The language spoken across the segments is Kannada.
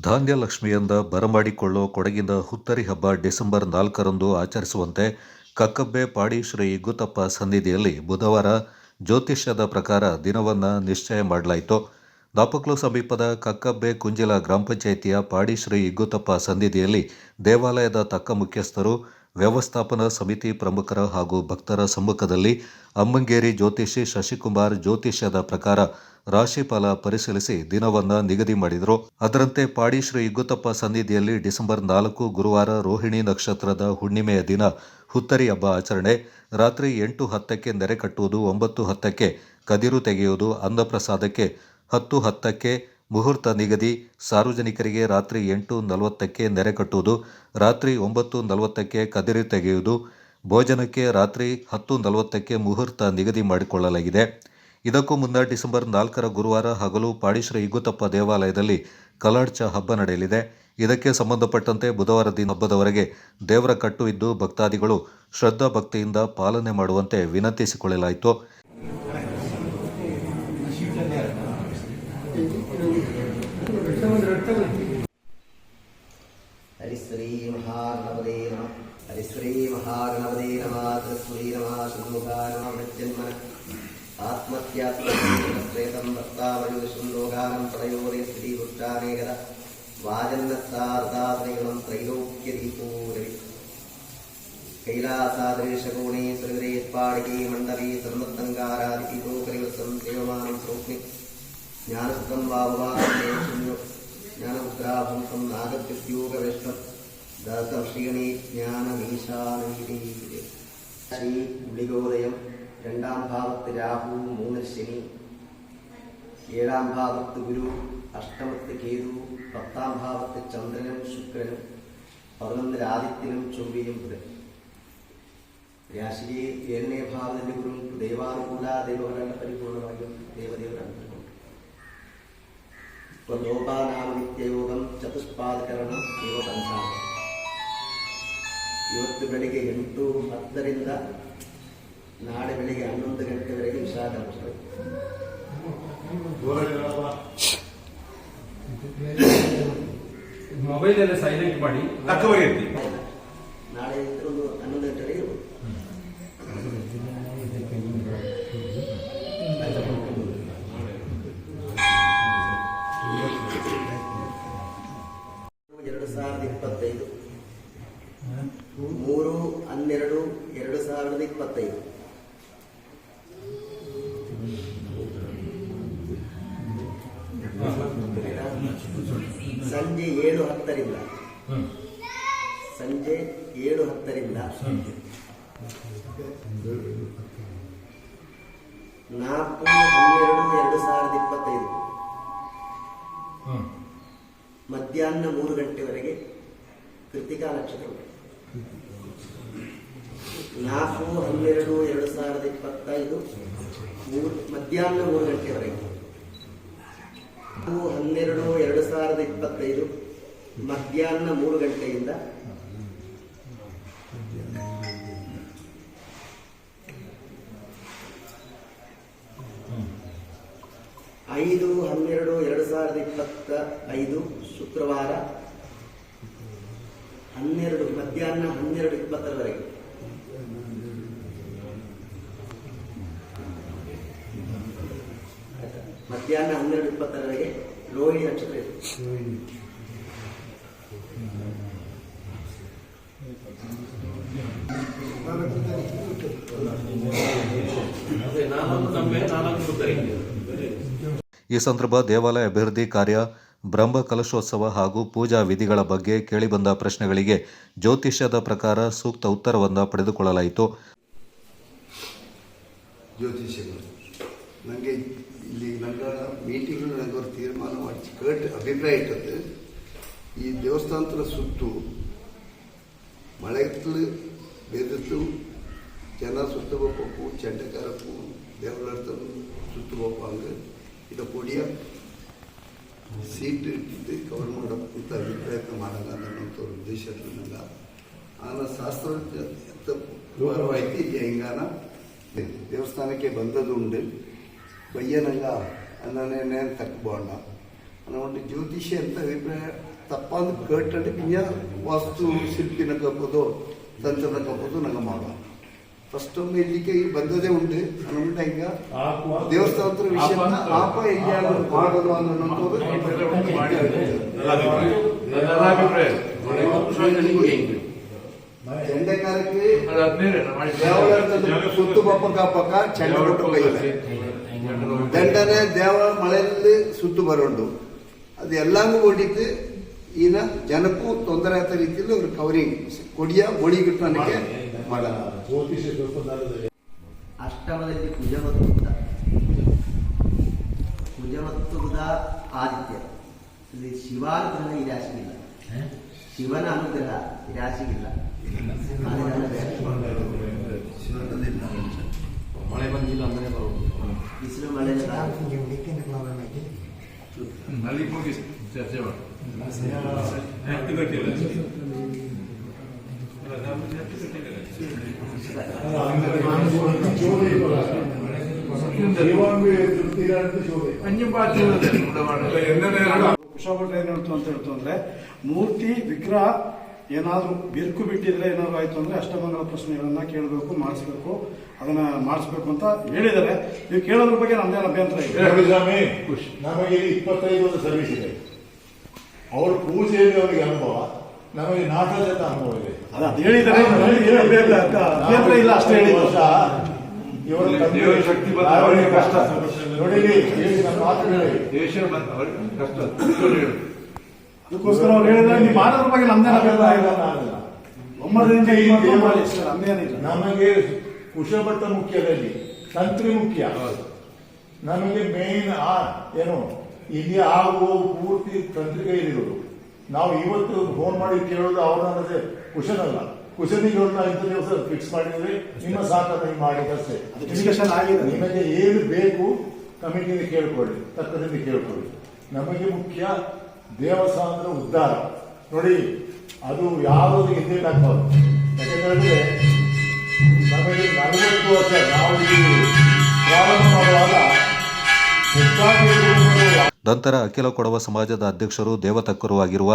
ಧಾನ್ಯ ಲಕ್ಷ್ಮಿಯಿಂದ ಬರಮಾಡಿಕೊಳ್ಳೋ ಕೊಡಗಿನ ಹುತ್ತರಿ ಹಬ್ಬ ಡಿಸೆಂಬರ್ ನಾಲ್ಕರಂದು ಆಚರಿಸುವಂತೆ ಕಕ್ಕಬ್ಬೆ ಪಾಡಿ ಶ್ರೀ ಗುತ್ತಪ್ಪ ಸನ್ನಿಧಿಯಲ್ಲಿ ಬುಧವಾರ ಜ್ಯೋತಿಷ್ಯದ ಪ್ರಕಾರ ದಿನವನ್ನು ನಿಶ್ಚಯ ಮಾಡಲಾಯಿತು. ದಾಪಕ್ಲು ಸಮೀಪದ ಕಕ್ಕಬ್ಬೆ ಕುಂಜಿಲ ಗ್ರಾಮ ಪಂಚಾಯಿತಿಯ ಪಾಡಿ ಶ್ರೀ ಇಗ್ಗುತ್ತಪ್ಪ ಸನ್ನಿಧಿಯಲ್ಲಿ ದೇವಾಲಯದ ತಕ್ಕ ಮುಖ್ಯಸ್ಥರು ವ್ಯವಸ್ಥಾಪನಾ ಸಮಿತಿ ಪ್ರಮುಖರ ಹಾಗೂ ಭಕ್ತರ ಸಮ್ಮುಖದಲ್ಲಿ ಅಮ್ಮಂಗೇರಿ ಜ್ಯೋತಿಷಿ ಶಶಿಕುಮಾರ್ ಜ್ಯೋತಿಷ್ಯದ ಪ್ರಕಾರ ರಾಶಿಫಲ ಪರಿಶೀಲಿಸಿ ದಿನವನ್ನ ನಿಗದಿ ಮಾಡಿದರು. ಅದರಂತೆ ಪಾಡಿ ಶ್ರೀ ಇಗ್ಗುತ್ತಪ್ಪ ಸನ್ನಿಧಿಯಲ್ಲಿ ಡಿಸೆಂಬರ್ ನಾಲ್ಕು ಗುರುವಾರ ರೋಹಿಣಿ ನಕ್ಷತ್ರದ ಹುಣ್ಣಿಮೆಯ ದಿನ ಹುತ್ತರಿ ಹಬ್ಬ ಆಚರಣೆ. ರಾತ್ರಿ ಎಂಟು ಹತ್ತಕ್ಕೆ ನೆರೆ ಕಟ್ಟುವುದು, ಒಂಬತ್ತು ಹತ್ತಕ್ಕೆ ಕದಿರು ತೆಗೆಯುವುದು, ಅನ್ನಪ್ರಸಾದಕ್ಕೆ ಹತ್ತು ಹತ್ತಕ್ಕೆ ಮುಹೂರ್ತ ನಿಗದಿ. ಸಾರ್ವಜನಿಕರಿಗೆ ರಾತ್ರಿ ಎಂಟು ನಲವತ್ತಕ್ಕೆ ನೆರೆ ಕಟ್ಟುವುದು, ರಾತ್ರಿ ಒಂಬತ್ತು ನಲವತ್ತಕ್ಕೆ ಕದಿರಿ ತೆಗೆಯುವುದು, ಭೋಜನಕ್ಕೆ ರಾತ್ರಿ ಹತ್ತು ನಲವತ್ತಕ್ಕೆ ಮುಹೂರ್ತ ನಿಗದಿ ಮಾಡಿಕೊಳ್ಳಲಾಗಿದೆ. ಇದಕ್ಕೂ ಮುನ್ನ ಡಿಸೆಂಬರ್ ನಾಲ್ಕರ ಗುರುವಾರ ಹಗಲು ಪಾಡಿಶ್ರೀ ಇಗುತಪ್ಪ ದೇವಾಲಯದಲ್ಲಿ ಕಲಾಡ್ಚ ಹಬ್ಬ ನಡೆಯಲಿದೆ. ಇದಕ್ಕೆ ಸಂಬಂಧಪಟ್ಟಂತೆ ಬುಧವಾರ ದಿನ ಹಬ್ಬದವರೆಗೆ ದೇವರ ಕಟ್ಟು ಇದ್ದು ಭಕ್ತಾದಿಗಳು ಶ್ರದ್ಧಾ ಭಕ್ತಿಯಿಂದ ಪಾಲನೆ ಮಾಡುವಂತೆ ವಿನಂತಿಸಿಕೊಳ್ಳಲಾಯಿತು. हरिश्री महागणपदे नमः हरिश्री महागणपदे नमः तस्मै नमः शम्भुकार नमः आत्मत्यात्मश्रेतं भक्तावयुषं लोकानं तदयोरे श्रीपुष्टानेकदा वाजन्नत्तारतात्रयणं त्रैलोक्यदीपोरवि कैलासादृशकोणे सुरगरेत्पाडके मण्डले सर्वत्तङ्गारादिपितोकरिवृत्तं सेवमानं स्वप्नि ജ്ഞാനസ്ഥം വാവവാസു ജ്ഞാനമുദ്രാഭൂതം നാഗത്യുദ്യോഗവേഷ്ടം ദാസർഷികണി ജ്ഞാനമീശാനീതി ശ്രീ ഗുളികോദയം രണ്ടാം ഭാവത്ത് രാഹു മൂന്ന് ശനി. ഏഴാം ഭാവത്ത് ഗുരു അഷ്ടമത്ത് കേതു പത്താം ഭാവത്ത് ചന്ദ്രനും ശുക്രനും പതിനൊന്നിൽ ആദിത്യനും ചൊവ്വയും ബുധൻ. രാശിയെ ഏഴനെ ഭാവത്തിന്റെ ഗുരു ദൈവാനുകൂല ദൈവകരണ പരിപൂർണമായും ദേവദേവരാണ് ಲೋಪಾನಾಮ ನಿತ್ಯಯೋಗಂ ಚತುಷ್ಪಾದಕರಣ ಇವ ಪಂಚಾಂಗ ಇವತ್ತು ಬೆಳಿಗ್ಗೆ ಎಂಟು ಹತ್ತರಿಂದ ನಾಳೆ ಬೆಳಿಗ್ಗೆ ಹನ್ನೊಂದು ಗಂಟೆವರೆಗೆ ವಿಷಾದ ನಮಸ್ಕಾರ ಮೊಬೈಲ್ ಎಲ್ಲ ಸೈಲೆಂಟ್ ಮಾಡಿ. ನಾಳೆ ಇದ್ರೆ ಒಂದು ಹನ್ನೊಂದು ಗಂಟೆವರೆಗೆ ಇರ್ಬೋದು ಎರಡು ಸಾವಿರದ ಇಪ್ಪತ್ತೈದು ಮೂರು ಹನ್ನೆರಡು ಎರಡು ಸಾವಿರದ ಇಪ್ಪತ್ತೈದು ಸಂಜೆ ಏಳು ಹತ್ತರಿಂದ. ಸಂಜೆ ಏಳು ಹತ್ತರಿಂದ. ನಾಲ್ಕು ಹನ್ನೆರಡು ಎರಡು ಸಾವಿರದ ಇಪ್ಪತ್ತೈದು. ಮಧ್ಯಾಹ್ನ ಮೂರು ಗಂಟೆವರೆಗೆ ಕೃತಿಕಾ ನಕ್ಷತ್ರ. ನಾಲ್ಕು ಹನ್ನೆರಡು ಎರಡು ಸಾವಿರದ ಇಪ್ಪತ್ತೈದು ಮೂರು ಮಧ್ಯಾಹ್ನ ಮೂರು ಗಂಟೆವರೆಗೆ. ನಾಲ್ಕು ಹನ್ನೆರಡು, ಎರಡು ಸಾವಿರದ ಇಪ್ಪತ್ತೈದು ಮಧ್ಯಾಹ್ನ ಮೂರು ಗಂಟೆಯಿಂದ. ಐದು, ಹನ್ನೆರಡು, ಎರಡು ಸಾವಿರದ ಇಪ್ಪತ್ತ ಐದು ಶುಕ್ರವಾರ ಹನ್ನೆರಡು, ಮಧ್ಯಾಹ್ನ ಹನ್ನೆರಡು ಇಪ್ಪತ್ತರವರೆಗೆ. ಮಧ್ಯಾಹ್ನ ಹನ್ನೆರಡು ಇಪ್ಪತ್ತರವರೆಗೆ ರೋಹಿಣಿ ನಕ್ಷತ್ರ ಇದೆ. ಈ ಸಂದರ್ಭ ದೇವಾಲಯ ಅಭಿವೃದ್ಧಿ ಕಾರ್ಯ ಬ್ರಹ್ಮ ಕಲಶೋತ್ಸವ ಹಾಗೂ ಪೂಜಾ ವಿಧಿಗಳ ಬಗ್ಗೆ ಕೇಳಿಬಂದ ಪ್ರಶ್ನೆಗಳಿಗೆ ಜ್ಯೋತಿಷ್ಯದ ಪ್ರಕಾರ ಸೂಕ್ತ ಉತ್ತರವನ್ನು ಪಡೆದುಕೊಳ್ಳಲಾಯಿತು. ಜ್ಯೋತಿಷ್ಯಗಳು. ನನಗೆ ಇಲ್ಲಿ ನನ್ನ ಮೀಟಿಂಗ್ ಒಂದು ತೀರ್ಮಾನ ಮಾಡಿ ಕೇಟ್ ಅಭಿಪ್ರಾಯ ಇಟ್ಟದ್ದು ಈ ದೇವಸ್ಥಾನದ ಸುತ್ತು ಮಳೆ ಬೆದತ್ತು ಜನ ಸುತ್ತ ಹೋಗ್ಬೇಕು ಚಂಡಕಾರಕ್ಕೂ ದೇವರ ಸುತ್ತ ಹೋಗ್ಬಂಗ ಇದು ಕೂಡಿಯ ಸೀಟ್ ಇಟ್ಟಿದ್ದು ಕವರ್ ಮಾಡೋಕ್ಕಂತ ಅಭಿಪ್ರಾಯ ಮಾಡೋಣ ಅನ್ನೋಂಥ ಉದ್ದೇಶ ನನಗ ಆನ ಶಾಸ್ತ್ರ ಪೂರ್ವವಾಯ್ತು ಹೆಂಗಾನ ದೇವಸ್ಥಾನಕ್ಕೆ ಬಂದದ್ದು ಬಯ್ಯನಂಗ ಕೊಯ್ಯನಲ್ಲ ಅನ್ನೋನೇನೇನು ತಕ್ಕಬೋಣ ಒಂದು ಜ್ಯೋತಿಷಿ ಅಂತ ಅಭಿಪ್ರಾಯ ತಪ್ಪಾದ ಕೇಟಂಡು ವಾಸ್ತು ಶಿಲ್ಪಿನ ಕಪ್ಪದು ತಂತ್ರದ ಕಪ್ಪದು ನಂಗೆ ಮಾಡೋ ಫಸ್ಟೊಮ್ಮೆ ಇಲ್ಲಿಗೆ ಬಂದದೇ ಉಂಟು ಹಿಂಗ ಈಗ ದೇವಸ್ಥಾನದ ವಿಷಯ ಆಪ ಎಲ್ಲಿ ಮಾಡೋದು ಅನ್ನೋದು ಮಾಡಿ ದೇವರ ಸುತ್ತು ಪಪ್ಪ ಕಾಪಕ ಚೆಂಡ ದಂಡನೆ ದೇವ ಮಳೆಯಲ್ಲಿ ಸುತ್ತು ಬರೋದು ಅದು ಎಲ್ಲಾಂಗೂ ಓಡಿತು. ಈನ ಜನಕ್ಕೂ ತೊಂದರೆ ಆದ ರೀತಿಯಲ್ಲಿ ಅವ್ರು ಕವರಿಂಗ್ ಕೊಡಿಯ ಬೋಳಿಗಿಟ್ಟನಿಗೆ ಮಾಡ ಅಷ್ಟಮದಲ್ಲಿ ಕುಜವತ್ತು ಬುಧ ಆದಿತ್ಯ. ಇಲ್ಲಿ ಶಿವಾನುಗ್ರಹ ಈ ರಾಶಿಗಿಲ್ಲ. ಶಿವನ ಅನುಗ್ರಹ ಈ ರಾಶಿಗಿಲ್ಲ. ಮಳೆ ಬಂದಿಲ್ಲ ಅಂದ್ರೆ ಬರೋದು ಬಿಸಿಲು ಮಳೆ ಅಲ್ಲಿ ಹೋಗಿ ಚರ್ಚೆ ಮಾಡಿ ಕುಶಭಟ್ರ ಏನು ಹೇಳ್ತು ಅಂತ ಹೇಳ್ತು ಅಂದ್ರೆ ಮೂರ್ತಿ ವಿಗ್ರಹ ಏನಾದರೂ ಬಿರುಕು ಬಿಟ್ಟಿದ್ರೆ ಏನಾದ್ರು ಆಯಿತು ಅಂದರೆ ಅಷ್ಟಮಂಗಲ ಪ್ರಶ್ನೆಗಳನ್ನು ಕೇಳಬೇಕು ಮಾಡಿಸ್ಬೇಕು ಅದನ್ನ ಮಾಡಿಸ್ಬೇಕು ಅಂತ ಹೇಳಿದ್ದಾರೆ. ನೀವು ಕೇಳೋದ್ರ ಬಗ್ಗೆ ನಮ್ದೇನು ಅಭ್ಯಂತರ ಇದೆ. ನಮಗೆ ಇಲ್ಲಿ ಇಪ್ಪತ್ತೈದು ಒಂದು ಸರ್ವಿಸ್ ಇದೆ. ಅವ್ರ ಪೂಜೆಯಲ್ಲಿ ಅವರಿಗೆ ಅನುಭವ ನಮಗೆ ನಾಟಕದ ಅನುಭವ ಇದೆ. ಅದು ಅದು ಹೇಳಿದ್ದಾರೆ. ಅಭ್ಯಂತರ ಇಲ್ಲ ಅಷ್ಟೇ ಹೇಳಿ ವರ್ಷ ಇವರ ಶಕ್ತಿ ಕಷ್ಟ. ನೋಡಿ ಮಾತು ಹೇಳಿ ದೇಶ ಅವ್ರಿಗೆ ಕಷ್ಟ. ಅದಕ್ಕೋಸ್ಕರ ಅವ್ರು ಹೇಳಿದ್ರೆ ನೀವು ಮಾಡೋದ್ರ ಬಗ್ಗೆ ಇಲ್ಲ. ಆಗಲ್ಲ. ಒಂಬತ್ತರಿಂದ ಇಪ್ಪತ್ತು ಮಾಡಿ ಸರ್ ನಮ್ದೇನಿಲ್ಲ ನಮಗೆ ಕುಶಭಟ್ಟ ಮುಖ್ಯದಲ್ಲಿ ತಂತ್ರಿ ಮುಖ್ಯ. ನಮಗೆ ಮೇನ್ ಆ ಏನು ಇಲ್ಲಿ ಆಗುವ ಪೂರ್ತಿ ತಂತ್ರಿ ಇರೋದು. ನಾವು ಇವತ್ತು ಫೋನ್ ಮಾಡಿ ಕೇಳೋದು ಅವ್ರನ್ನ ಕುಶನಲ್ಲ. ಕುಶನಿಗೆ ಅವ್ರನ್ನ ಇಂಥ ದಿವಸ ಫಿಕ್ಸ್ ಮಾಡಿದ್ರೆ ನಿಮ್ಮ ನೀವು ಮಾಡಿದಷ್ಟೇ discussion ಆಗಿದೆ. ನಿಮಗೆ ಏನು ಬೇಕು ಕಮಿಟಿಯಿಂದ ಕೇಳ್ಕೊಳ್ಳಿ ತಕ್ಕದಿಂದ ಕೇಳ್ಕೊಳ್ಳಿ. ನಮಗೆ ಮುಖ್ಯ ದೇವಸ್ಥಾನದ ಉದ್ಧಾರ. ನೋಡಿ, ಅದು ಯಾವುದು ಹಿಂದೆ ಆಗ್ಬಾರ್ದು ಯಾಕಂದ್ರೆ ನಮಗೆ ನಲವತ್ತು ವರ್ಷ ನಾವು ಪ್ರಾರಂಭ ಮಾಡುವಾಗ ನಂತರ ಅಖಿಲ ಕೊಡವ ಸಮಾಜದ ಅಧ್ಯಕ್ಷರು ದೇವತಕ್ಕರು ಆಗಿರುವ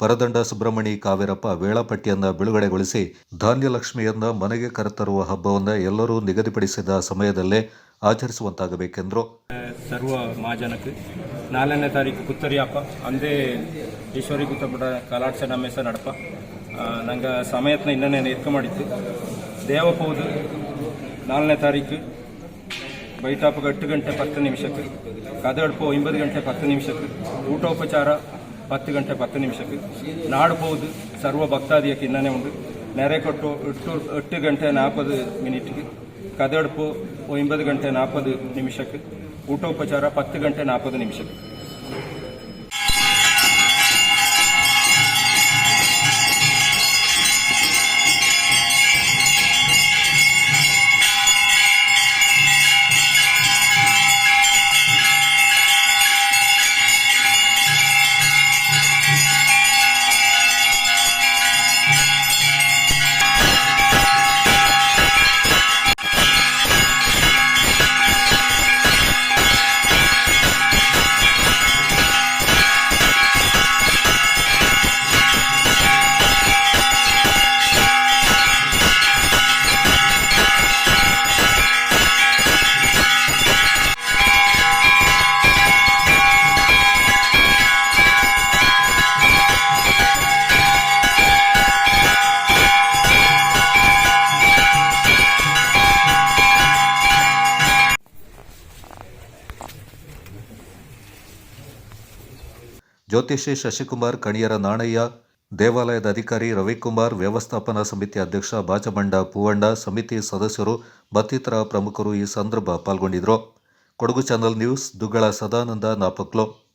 ಪರದಂಡ ಸುಬ್ರಹ್ಮಣಿ ಕಾವೇರಪ್ಪ ವೇಳಾಪಟ್ಟಿಯನ್ನ ಬಿಡುಗಡೆಗೊಳಿಸಿ ಧಾನ್ಯಲಕ್ಷ್ಮಿಯನ್ನ ಮನೆಗೆ ಕರೆತರುವ ಹಬ್ಬವನ್ನ ಎಲ್ಲರೂ ನಿಗದಿಪಡಿಸಿದ ಸಮಯದಲ್ಲೇ ಆಚರಿಸುವಂತಾಗಬೇಕೆಂದರು. ಸರ್ವ ಮಹಾಜನಕ್ಕೆ ನಾಲ್ಕನೇ ತಾರೀಕು ಹಬ್ಬ ಅಂದೇ ಈಶ್ವರಿ ಗುತ್ತಪಡ ನಮ್ಮ ನಮ್ಮೆಸ ನಡಪ. ನಂಗೆ ಸಮಯತ್ನ ಇನ್ನನೇ ಎತ್ಕ ಮಾಡಿತ್ತು. ದೇವಪೌದು ನಾಲ್ಕನೇ ತಾರೀಕು ಬೈಟಾಪ ಎಟ್ಟು ಗಂಟೆ ಪತ್ತು ನಿಮಿಷಕ್ಕೆ, ಕದಡ್ಪು ಒಂಬತ್ತು ಗಂಟೆ ಪತ್ತು ನಿಮಿಷಕ್ಕೆ, ಊಟೋಪಚಾರ ಪತ್ತು ಗಂಟೆ ಪತ್ತು ನಿಮಿಷಕ್ಕೆ ನಾಡ್ಬೋದು ಸರ್ವ ಭಕ್ತಾದಿಯಕ್ಕೆ ಇನ್ನನೇ ಉಂಟು. ನೆರೆ ಕೊಟ್ಟು ಎಟ್ಟು ಎಟ್ಟು ಗಂಟೆ ನಾಲ್ಪದು ಮಿನಿಟ್ಗೆ. ಕದಡ್ಪು ಒಂಬತ್ತು ಗಂಟೆ ನಾಲ್ಪದು ನಿಮಿಷಕ್ಕೆ ಊಟೋಪಚಾರ ಪತ್ತು ಗಂಟೆ ನಾಲ್ಪದು ನಿಮಿಷಕ್ಕೆ. ಜ್ಯೋತಿಷಿ ಶಶಿಕುಮಾರ್, ಕಣಿಯರ ನಾಣಯ್ಯ, ದೇವಾಲಯದ ಅಧಿಕಾರಿ ರವಿಕುಮಾರ್, ವ್ಯವಸ್ಥಾಪನಾ ಸಮಿತಿ ಅಧ್ಯಕ್ಷ ಬಾಜಮಂಡ ಪೂವಣ್ಣ, ಸಮಿತಿ ಸದಸ್ಯರು ಮತ್ತಿತರ ಪ್ರಮುಖರು ಈ ಸಂದರ್ಭ ಪಾಲ್ಗೊಂಡಿದ್ದರು. Kodagu channel news, Duggala Sadananda Napoklu.